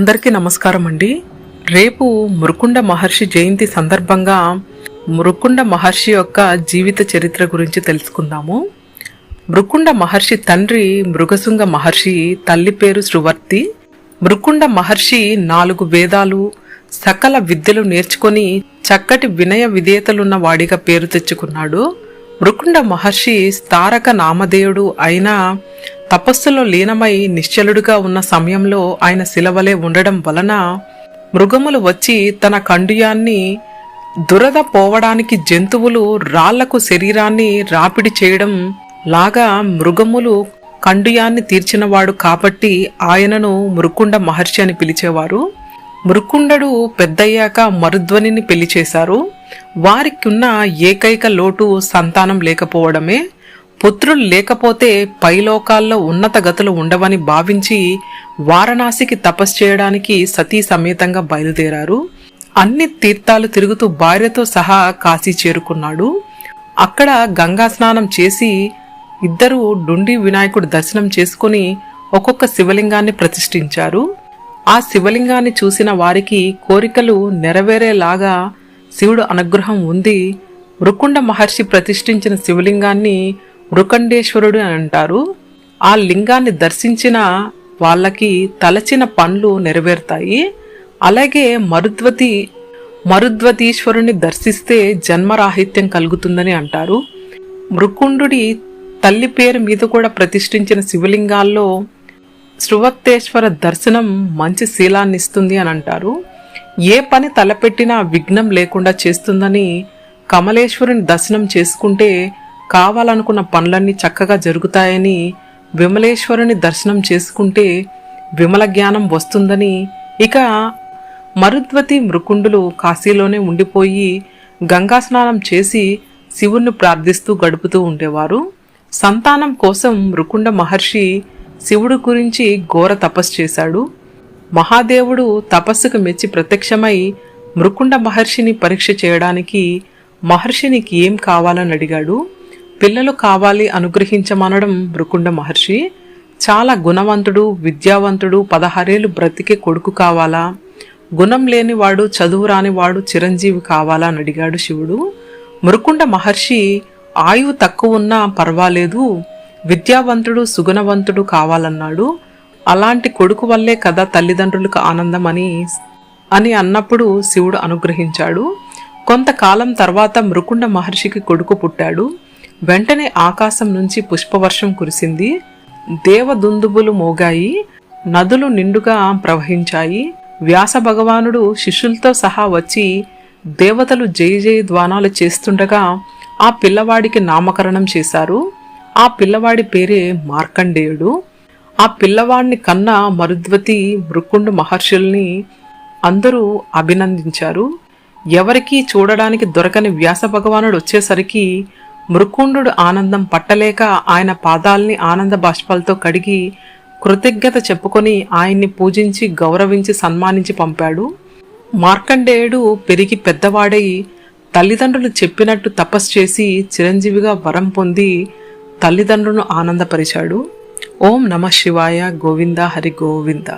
అందరికీ నమస్కారం అండి. రేపు మురుకుండ మహర్షి జయంతి సందర్భంగా మురుకుండ మహర్షి యొక్క జీవిత చరిత్ర గురించి తెలుసుకుందాము. మృకుండ మహర్షి తండ్రి మృగశృంగ మహర్షి తల్లి పేరు శృవర్తి. మృకుండ మహర్షి నాలుగు వేదాలు సకల విద్యలు నేర్చుకొని చక్కటి వినయ విధేయతలున్న వాడిగా పేరు తెచ్చుకున్నాడు. మృకుండ మహర్షి స్థారక నామధేయుడు అయిన తపస్సులో లీనమై నిశ్చలుడుగా ఉన్న సమయంలో ఆయన శిలవలే ఉండడం వలన మృగములు వచ్చి తన కండుయాన్ని దురద పోవడానికి జంతువులు రాళ్ళకు శరీరాన్ని రాపిడి చేయడం లాగా మృగములు కండుయాన్ని తీర్చినవాడు కాబట్టి ఆయనను మృకుండ మహర్షి అని పిలిచేవారు. మృకుండడు పెద్దయ్యాక మరుధ్వనిని పెళ్ళి చేశారు. వారికున్న ఏకైక లోటు సంతానం లేకపోవడమే. పుత్రులు లేకపోతే పైలోకాల్లో ఉన్నత గతులు ఉండవని భావించి వారణాసికి తపస్సు చేయడానికి సతీ సమేతంగా బయలుదేరారు. అన్ని తీర్థాలు తిరుగుతూ భార్యతో సహా కాశీ చేరుకున్నాడు. అక్కడ గంగా స్నానం చేసి ఇద్దరు డుండి వినాయకుడు దర్శనం చేసుకుని ఒక్కొక్క శివలింగాన్ని ప్రతిష్ఠించారు. ఆ శివలింగాన్ని చూసిన వారికి కోరికలు నెరవేరేలాగా శివుడు అనుగ్రహం ఉంది. మృకుండ మహర్షి ప్రతిష్ఠించిన శివలింగాన్ని మృకండేశ్వరుడు అని అంటారు. ఆ లింగాన్ని దర్శించిన వాళ్ళకి తలచిన పనులు నెరవేరుతాయి. అలాగే మరుద్వతి మరుద్వతీశ్వరుని దర్శిస్తే జన్మరాహిత్యం కలుగుతుందని అంటారు. మృకుండు తల్లి పేరు మీద కూడా ప్రతిష్ఠించిన శివలింగాల్లో శృవత్తేశ్వర దర్శనం మంచి శీలాన్ని ఇస్తుంది అని అంటారు. ఏ పని తలపెట్టినా విఘ్నం లేకుండా చేస్తుందని కమలేశ్వరుని దర్శనం చేసుకుంటే కావాలనుకున్న పనులన్నీ చక్కగా జరుగుతాయని విమలేశ్వరుని దర్శనం చేసుకుంటే విమల జ్ఞానం వస్తుందని ఇక మరుద్వతి మృకుండులు కాశీలోనే ఉండిపోయి గంగా స్నానం చేసి శివుణ్ణి ప్రార్థిస్తూ గడుపుతూ ఉండేవారు. సంతానం కోసం మృకుండ మహర్షి శివుడు గురించి ఘోర తపస్సు చేశాడు. మహాదేవుడు తపస్సుకు మెచ్చి ప్రత్యక్షమై మృకుండ మహర్షిని పరీక్ష చేయడానికి మహర్షినికి ఏం కావాలని అడిగాడు. పిల్లలు కావాలి అనుగ్రహించమనడం మృకుండ మహర్షి. చాలా గుణవంతుడు విద్యావంతుడు పదహారేళ్ళు బ్రతికే కొడుకు కావాలా? గుణం లేనివాడు చదువు రానివాడు చిరంజీవి కావాలా అని అడిగాడు శివుడు. మృకుండ మహర్షి ఆయువు తక్కువ ఉన్నా పర్వాలేదు విద్యావంతుడు సుగుణవంతుడు కావాలన్నాడు. అలాంటి కొడుకు వల్లే కదా తల్లిదండ్రులకు ఆనందం అని అని అన్నప్పుడు శివుడు అనుగ్రహించాడు. కొంతకాలం తర్వాత మృకుండ మహర్షికి కొడుకు పుట్టాడు. వెంటనే ఆకాశం నుంచి పుష్పవర్షం కురిసింది. దేవదుందుబులు మోగాయి. నదులు నిండుగా ప్రవహించాయి. వ్యాస భగవానుడు శిష్యులతో సహా వచ్చి దేవతలు జయ జయ ద్వానాలు చేస్తుండగా ఆ పిల్లవాడికి నామకరణం చేశారు. ఆ పిల్లవాడి పేరే మార్కండేయుడు. ఆ పిల్లవాడిని కన్న మరుద్వతి మృకుండు మహర్షుల్ని అందరూ అభినందించారు. ఎవరికీ చూడడానికి దొరకని వ్యాస భగవానుడు వచ్చేసరికి మృకుండు ఆనందం పట్టలేక ఆయన పాదాల్ని ఆనంద బాష్పాలతో కడిగి కృతజ్ఞత చెప్పుకొని ఆయన్ని పూజించి గౌరవించి సన్మానించి పంపాడు. మార్కండేయుడు పెరిగి పెద్దవాడై తల్లిదండ్రులు చెప్పినట్టు తపస్సు చేసి చిరంజీవిగా వరం పొంది తల్లిదండ్రులను ఆనందపరిచాడు. ఓం నమ శివాయ గోవింద హరి గోవింద.